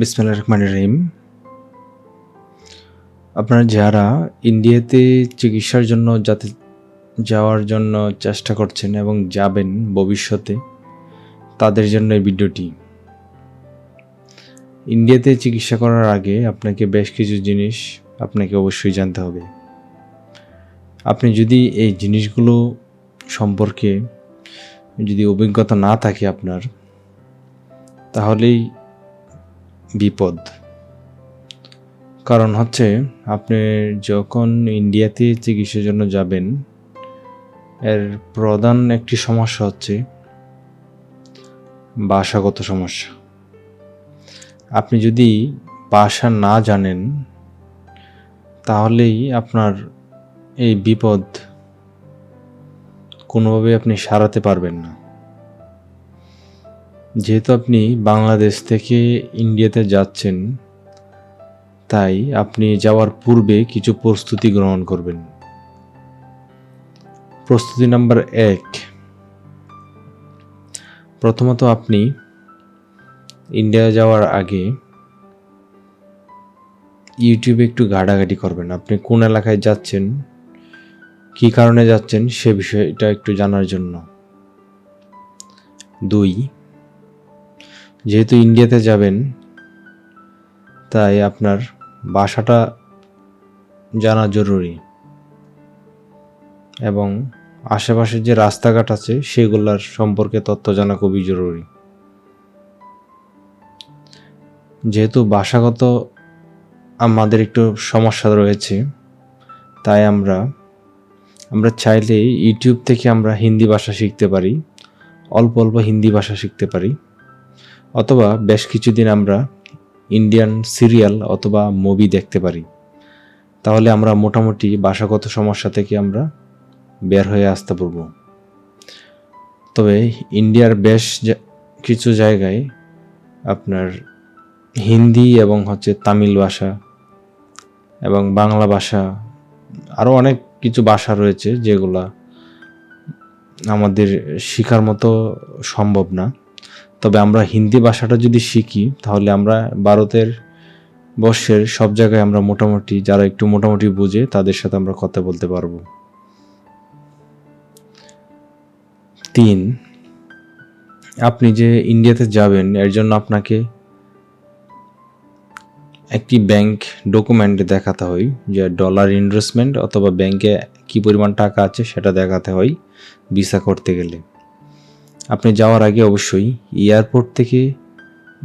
বিসমিল্লাহ রহমান রহিম। আপনারা যারা ইন্ডিয়াতে চিকিৎসার জন্য যাতে যাওয়ার জন্য চেষ্টা করছেন এবং যাবেন ভবিষ্যতে, তাদের জন্য এই ভিডিওটি। ইন্ডিয়াতে চিকিৎসা করার আগে আপনাকে বেশ কিছু জিনিস আপনাকে অবশ্যই জানতে হবে। আপনি যদি এই জিনিসগুলো সম্পর্কে যদি অভিজ্ঞতা না থাকে আপনার, তাহলেই বিপদ। কারণ হচ্ছে, আপনি যখন ইন্ডিয়াতে চিকিৎসার জন্য যাবেন, এর প্রধান একটি সমস্যা হচ্ছে ভাষাগত সমস্যা। আপনি যদি ভাষা না জানেন, তাহলেই আপনার এই বিপদ কোনোভাবে আপনি সারাতে পারবেন না। যেহেতু আপনি বাংলাদেশ থেকে ইন্ডিয়াতে যাচ্ছেন, তাই আপনি যাওয়ার পূর্বে কিছু প্রস্তুতি গ্রহণ করবেন। প্রস্তুতি নাম্বার এক। প্রথমত আপনি ইন্ডিয়া যাওয়ার আগে ইউটিউবে একটু ঘাটাঘাটি করবেন। আপনি কোন এলাকায় যাচ্ছেন, কী কারণে যাচ্ছেন সে বিষয়টা একটু জানার জন্য। দুই যেহেতু ইন্ডিয়াতে যাবেন, তাই আপনার বাসাটা জানা জরুরি। এবং আশেপাশের যে রাস্তাঘাট আছে, সেগুলোর সম্পর্কে তথ্য জানা খুবই জরুরি। যেহেতু ভাষাগত আমাদের একটু সমস্যা রয়েছে, তাই আমরা আমরা চাইলে ইউটিউব থেকে আমরা হিন্দি ভাষা শিখতে পারি, অল্প অল্প হিন্দি ভাষা শিখতে পারি। অথবা বেশ কিছুদিন আমরা ইন্ডিয়ান সিরিয়াল অথবা মুভি দেখতে পারি। তাহলে আমরা মোটামুটি ভাষাগত সমস্যা থেকে আমরা বের হয়ে আসতে পারব। তবে ইন্ডিয়ার বেশ কিছু জায়গায় আপনার হিন্দি এবং হচ্ছে তামিল ভাষা এবং বাংলা ভাষা আরও অনেক কিছু ভাষা রয়েছে যেগুলা আমাদের শেখার মতো সম্ভব না। তবে আমরা হিন্দি ভাষাটা যদি শিখি, তাহলে আমরা ভারতের বর্ষের সব জায়গায় আমরা মোটামুটি, যারা একটু মোটামুটি বুঝে, তাদের সাথে আমরা কথা বলতে পারব। তিন, আপনি যে ইন্ডিয়াতে যাবেন, এর জন্য আপনাকে একটি ব্যাংক ডকুমেন্ট দেখাতে হয়, যে ডলার ইনভেস্টমেন্ট অথবা ব্যাংকে কি পরিমাণ টাকা আছে সেটা দেখাতে হয়, ভিসা করতে গেলে। আপনি যাওয়ার আগে অবশ্যই এয়ারপোর্ট থেকে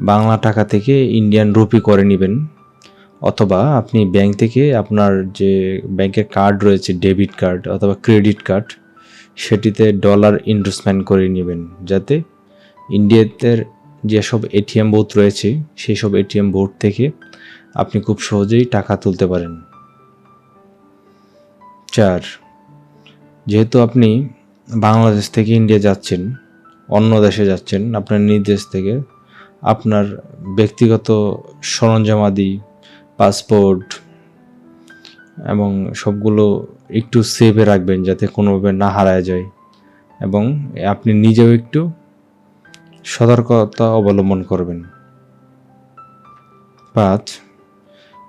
বাংলা টাকা থেকে ইন্ডিয়ান রুপি করে নেবেন, অথবা আপনি ব্যাংক থেকে আপনার যে ব্যাংকের কার্ড রয়েছে, ডেবিট কার্ড অথবা ক্রেডিট কার্ড, সেটিতে ডলার ইনভেস্টমেন্ট করে নেবেন, যাতে ইন্ডিয়াতে যেসব এটিএম বুথ রয়েছে সেই সব এটিএম বুথ থেকে আপনি খুব সহজেই টাকা তুলতে পারেন। চার, যেহেতু আপনি বাংলাদেশ থেকে ইন্ডিয়া যাচ্ছেন অন্য দেশে যাচ্ছেন, আপনার নিজ দেশ থেকে, আপনার ব্যক্তিগত সরঞ্জামাদি পাসপোর্ট এবং সবগুলো একটু সেভে রাখবেন যাতে কোনোভাবে না হারায় যায় এবং আপনি নিজেও একটু সতর্কতা অবলম্বন করবেন। পাঁচ,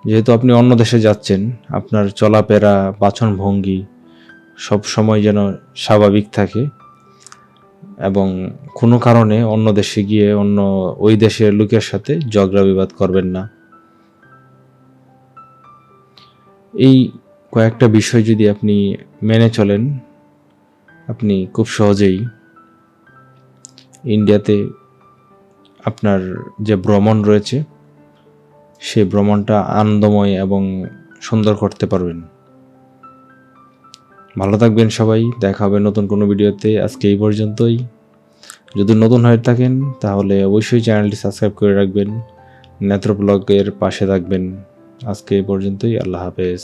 যেহেতু আপনি অন্য দেশে যাচ্ছেন, আপনার চলাফেরা বাচন ভঙ্গি সব সময় যেন স্বাভাবিক থাকে এবং কোনো কারণে অন্য দেশে গিয়ে, অন্য ওই দেশের লোকের সাথে ঝগড়া বিবাদ করবেন না। এই কয়েকটা বিষয় যদি আপনি মেনে চলেন, আপনি খুব সহজেই ইন্ডিয়াতে আপনার যে ভ্রমণ রয়েছে সেই ভ্রমণটা আনন্দময় এবং সুন্দর করতে পারবেন। ভালো থাকবেন সবাই, দেখা হবে নতুন কোনো ভিডিওতে। আজকে এই পর্যন্তই। যদি নতুন হয়ে থাকেন, তাহলে অবশ্যই চ্যানেলটি সাবস্ক্রাইব করে রাখবেন। নেত্র ব্লগের পাশে থাকবেন। আজকে পর্যন্তই, আল্লাহ হাফেজ।